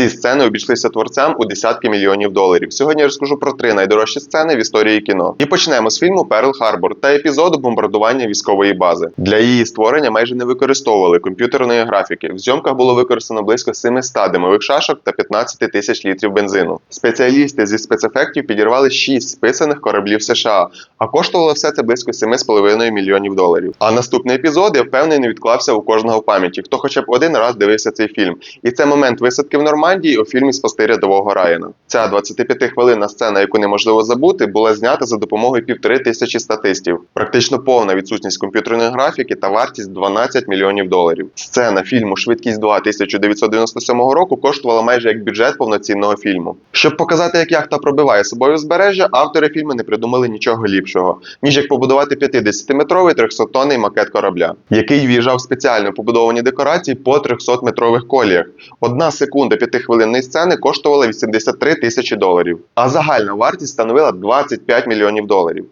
Ці сцени обійшлися творцям у десятки мільйонів доларів. Сьогодні я розкажу про три найдорожчі сцени в історії кіно. І почнемо з фільму Перл Харбор та епізоду бомбардування військової бази. Для її створення майже не використовували комп'ютерної графіки. В зйомках було використано близько 700 димових шашок та 15 тисяч літрів бензину. Спеціалісти зі спецефектів підірвали 6 списаних кораблів США, а коштувало все це близько 7,5 мільйонів доларів. А наступний епізод, я впевнений, відклався у кожного в пам'яті, хто хоча б один раз дивився цей фільм. І це момент висадки в Нормандії у фільмі Спасти рядового Райана. Ця 25-хвилинна сцена, яку неможливо забути, була знята за допомогою півтори тисячі статистів. Практично повна відсутність комп'ютерної графіки та вартість 12 мільйонів доларів. Сцена фільму Швидкість 2 1997 року коштувала майже як бюджет повноцінного фільму. Щоб показати, як яхта пробиває собою узбережжя, автори фільму не придумали нічого ліпшого, ніж як побудувати 50-метровий 300-тонний макет корабля, який в'їжджав спеціально побудовані декорації по 300-метрових коліях. Одна секунда п'ятихвилинної сцени коштувала 83 тисячі доларів, а загальна вартість становила 25 мільйонів доларів.